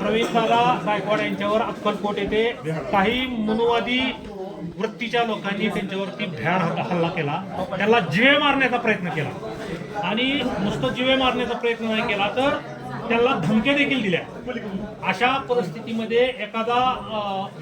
प्रवीण दादा गायकवाड यांच्यावर अक्कलकोट येथे काही मनुवादी वृत्तीच्या लोकांनी त्यांच्यावरती भ्याड हल्ला- केला. त्याला जिवे मारण्याचा प्रयत्न केला. आणि नुसतं जिवे मारण्याचा प्रयत्न नाही केला तर त्याला धमक्या देखील दिल्या. अशा परिस्थितीमध्ये एखादा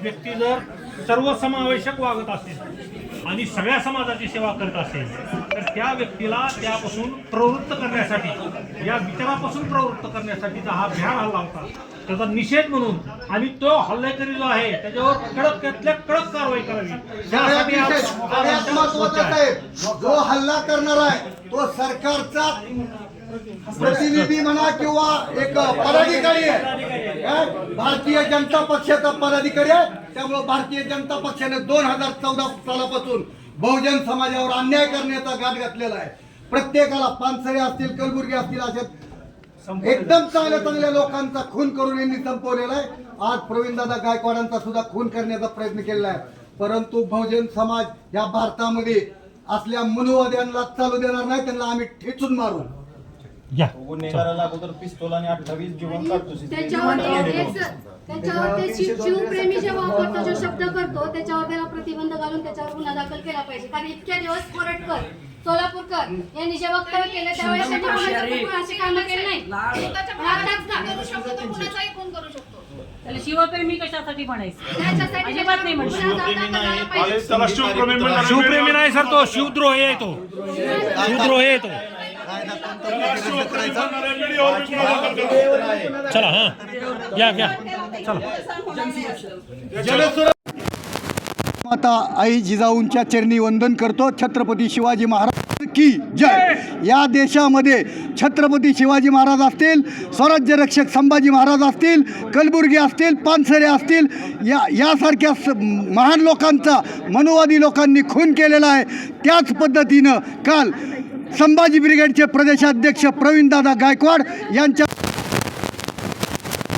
व्यक्ती जर सर्वसमावेशक वागत असेल आणि सगळ्या समाजाची सेवा करत असेल तर त्या व्यक्तीला त्यापासून प्रवृत्त करण्यासाठी या विचारापासून प्रवृत्त करण्यासाठीचा हा भ्याड हल्ला होता. त्याचा निषेध म्हणून. आणि तो हल्लेकरी जो आहे त्याच्यावर कडक त्यातल्या कडक कारवाई करावी. त्यासाठी आज- आज सगळ्यात आमच्या महत्वाचं मोर्चा आहे. आहे. जो हल्ला करणार आहे तो सरकारचा प्रतिनिधी म्हणा किंवा एक पदाधिकारी आहे. काय? भारतीय जनता पक्षाचा पदाधिकारी आहे. त्यामुळे भारतीय जनता पक्षाने दोन हजार चौदा सालापासून बहुजन समाजावर अन्याय करण्याचा घाट घातलेला आहे. प्रत्येकाला पानसरे असतील कलबुर्गी असतील अशा एकदम चांगल्या चांगल्या लोकांचा खून करून यांनी संपवलेला आहे. आज प्रवीणदादा गायकवाडांचा सुद्धा खून करण्याचा प्रयत्न केलेला आहे. परंतु बहुजन समाज या भारतामध्ये असल्या मनुवाद्यांना चालू देणार नाही त्यांना आम्ही ठेचून मारू. या. गुन्हेगाराला अगोदर पिस्तोल आणि अठ्ठावीस जीवन काढतो त्याच्यावर तेच त्याच्यावर ते शिव- शिवप्रेमी जेव्हा वापरतो जो शब्द करतो त्याच्यावर त्याला प्रतिबंध घालून त्याच्यावर गुन्हा दाखल केला पाहिजे. कारण इतक्या दिवस कोरटकर सोलापूरकर यांनी जे वक्तव्य केलं त्यावेळेस त्यांनी कोणाचं पण अशी कामं केली नाही. आताच का? करू शकतो तो कुणाचाही खून करू शकतो. त्याला शिवप्रेमी कशासाठी म्हणायचं? त्याच्यासाठी अजिबात नाही म्हणू. गुन्हा दाखल करायला पाहिजे. त्याला शिवप्रेमी म्हणणार शिवप्रेमी नाही सर तो. शिवद्रोही आहे तो. शिवद्रोही आहे तो. चला हा. या या. चला माता आई जिजाऊंच्या चरणी वंदन करतो. छत्रपती शिवाजी महाराज की जय. या देशामध्ये छत्रपती शिवाजी महाराज असतील स्वराज्य रक्षक संभाजी महाराज असतील कलबुर्गी असतील पानसरे असतील या यासारख्या स महान लोकांचा मनुवादी लोकांनी खून केलेला आहे. त्याच पद्धतीनं काल संभाजी ब्रिगेडचे प्रदेशाध्यक्ष प्रवीणदादा गायकवाड यांच्या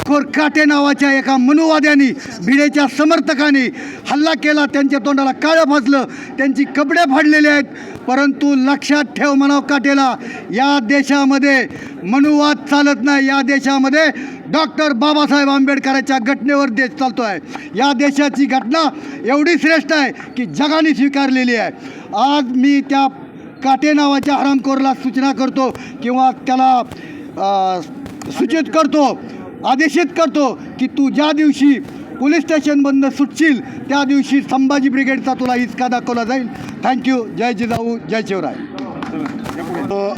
खोर काटे नावाच्या एका मनुवाद्याने भिडेच्या समर्थकाने हल्ला केला. त्यांच्या तोंडाला काळं भाजलं. त्यांची कपडे फाडलेले आहेत. परंतु लक्षात ठेव म्हणाव काटेला या देशामध्ये मनुवाद चालत नाही. या देशामध्ये डॉक्टर बाबासाहेब आंबेडकरांच्या घटनेवर देश चालतो आहे या देशाची घटना एवढी श्रेष्ठ आहे की जगाने स्वीकारलेली आहे. आज मी त्या काटे नावाच्या हरामखोरला सूचना करतो किंवा त्याला सूचित करतो आदेशित करतो की तू ज्या दिवशी पोलीस स्टेशनबंद सुटशील त्या दिवशी संभाजी ब्रिगेडचा तुला हिसका दाखवला जाईल. थँक्यू जय जिजाऊ जय शिवराय.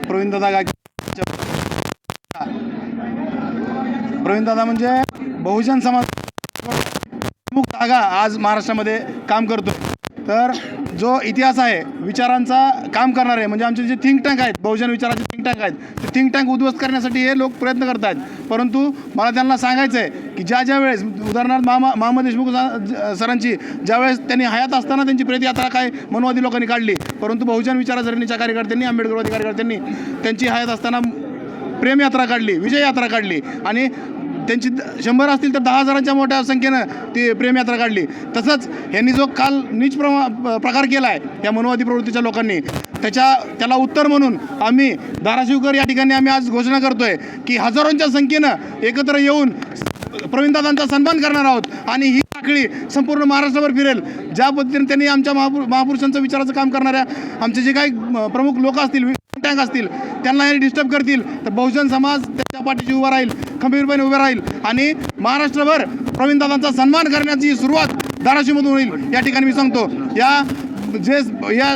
प्रवीणदादा गाय प्रवीणदादा म्हणजे बहुजन समाज प्रमुख जागा आज महाराष्ट्रामध्ये काम करतो तर जो इतिहास आहे विचारांचा काम करणारे म्हणजे आमचे जे थिंक टँक आहेत बहुजन विचाराचे थिंक टँक आहेत ते थिंक टँक उद्ध्वस्त करण्यासाठी हे लोक प्रयत्न करत आहेत परंतु मला त्यांना सांगायचं आहे की ज्या ज्या वेळेस उदाहरणार्थ मामा मामा देशमुख सरांची ज्यावेळेस त्यांनी हयात असताना त्यांची प्रेतयात्रा काय मनवादी लोकांनी काढली. परंतु बहुजन विचारसरणीच्या कार्यकर्त्यांनी आंबेडकरवादी कार्यकर्त्यांनी त्यांची हयात असताना प्रेमयात्रा काढली विजय यात्रा काढली. आणि त्यांची शंभर असतील तर दहा हजारांच्या मोठ्या संख्येनं ती प्रेमयात्रा काढली. तसंच यांनी जो काल नीच प्रमा प- प्रकार केला आहे या मनोवादी प्रवृत्तीच्या लोकांनी त्याच्या त्याला उत्तर म्हणून आम्ही धाराशिवकर या ठिकाणी आम्ही आज घोषणा करतोय की हजारोंच्या संख्येनं एकत्र येऊन प्रवीणदादांचा सन्मान करणार आहोत आणि ही साखळी संपूर्ण महाराष्ट्रभर फिरेल. ज्या पद्धतीने त्यांनी आमच्या महापुर महापुरुषांचं विचाराचं काम करणाऱ्या आमचे जे काही प्रमुख लोक असतील टँक असतील त्यांना हे डिस्टर्ब करतील. तर बहुजन समाज त्याच्या पाठीशी उभा राहील. खंबीरपणे उभे राहील आणि महाराष्ट्रभर प्रवीणदादांचा सन्मान करण्याची सुरुवात धाराशिवमधून होईल. या ठिकाणी मी सांगतो या जे या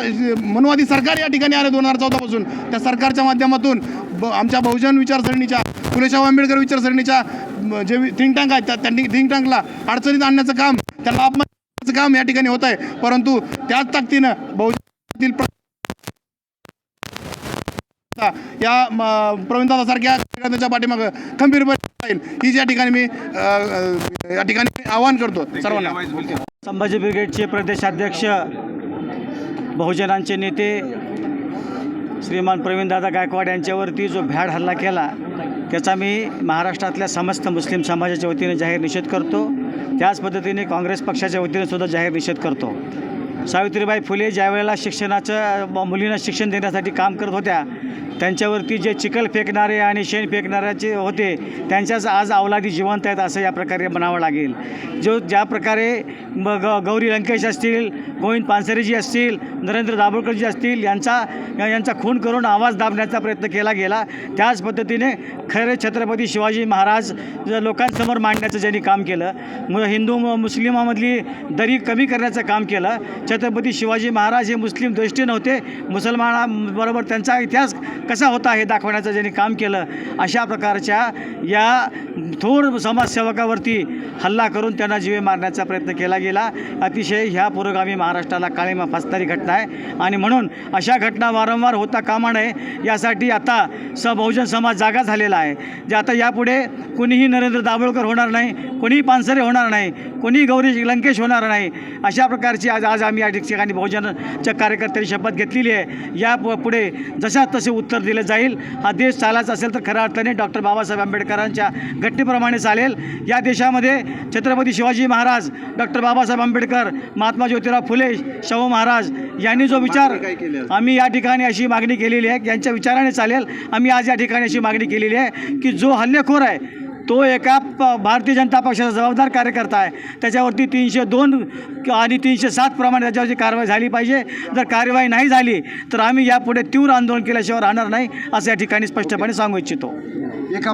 मनवादी सरकार या ठिकाणी आले दोन हजार चौदापासून. त्या सरकारच्या माध्यमातून ब आमच्या बहुजन विचारसरणीच्या फुलेशाह आंबेडकर विचारसरणीच्या जे थिंक टँक आहेत त्या थिंक टँकला अडचणीत आणण्याचं काम त्याला अपमानाचं काम या ठिकाणी होत आहे परंतु त्याच ताकदीनं बहुजनातील या म, प्रवीणदादासारख्या कार्यकर्त्याच्या पाठीमागं खंबीरपणे जाईल ही या ठिकाणी मी या ठिकाणी आवाहन करतो सर्वांना. संभाजी ब्रिगेडचे प्रदेशाध्यक्ष बहुजनांचे नेते श्रीमान प्रवीणदादा गायकवाड यांच्यावरती जो भ्याड हल्ला केला त्याचा मी महाराष्ट्रातल्या समस्त मुस्लिम समाजाच्या वतीने जाहीर निषेध करतो. त्याच पद्धतीने काँग्रेस पक्षाच्या वतीने सुद्धा जाहीर निषेध करतो. सावित्रीबाई फुले ज्या वेळेला शिक्षणाचं मुलींना शिक्षण देण्यासाठी काम करत होत्या त्यांच्यावरती जे चिखल फेकणारे आणि शेण फेकणाऱ्याचे होते त्यांच्याच आज अवलादी जिवंत आहेत असं या प्रकारे म्हणावं लागेल. जो ज्या प्रकारे ग गौरी लंकेश असतील गोविंद पानसरेजी असतील नरेंद्र दाभोळकरजी असतील यांचा यांचा खून करून आवाज दाबण्याचा प्रयत्न केला गेला त्याच पद्धतीने खरे छत्रपती शिवाजी महाराज लोकांसमोर मांडण्याचं ज्यांनी काम केलं मग हिंदू मुस्लिमामधली दरी कमी करण्याचं काम केलं छत्रपती शिवाजी महाराज हे मुस्लिम दृष्टी नव्हते मुसलमानाबरोबर त्यांचा इतिहास कसा होता हे दाखवण्याचं ज्यांनी काम केलं अशा प्रकारच्या या थोर समाजसेवकावरती हल्ला करून त्यांना जीवे मारण्याचा प्रयत्न केला गेला. अतिशय ह्या पुरोगामी महाराष्ट्राला काळीमा फासणारी घटना आहे. आणि म्हणून अशा घटना वारंवार होता कामा नये यासाठी आता स बहुजन समाज जागा झालेला आहे. जे आता यापुढे कुणीही नरेंद्र दाभोळकर होणार नाही कोणीही पानसरे होणार नाही कोणीही गौरी लंकेश होणार नाही अशा प्रकारची आज आज आम्ही या ठिकाणी बहुजनच्या कार्यकर्त्यांनी शपथ घेतलेली आहे. या पु- पुढे जशा तसे उत्तर दिलं जाईल. हा देश चालायचा असेल तर खऱ्या अर्थाने डॉक्टर बाबासाहेब आंबेडकरांच्या घटनेप्रमाणे चालेल. या देशामध्ये छत्रपती शिवाजी महाराज डॉक्टर बाबासाहेब आंबेडकर महात्मा ज्योतिराव फुले शाहू महाराज यांनी जो विचार आम्ही या ठिकाणी अशी मागणी केलेली आहे. यांच्या विचाराने चालेल. आम्ही आज या ठिकाणी अशी मागणी केलेली आहे की जो हल्लेखोर आहे तो एका प भारतीय जनता पक्षाचा जबाबदार कार्यकर्ता आहे. त्याच्यावरती तीनशे दोन आणि तीनशे सात प्रमाणे त्याच्यावरची कारवाई झाली पाहिजे. जर कारवाई नाही झाली तर आम्ही यापुढे तीव्र आंदोलन केल्याशिवाय राहणार नाही असं या ठिकाणी स्पष्टपणे सांगू इच्छितो. एका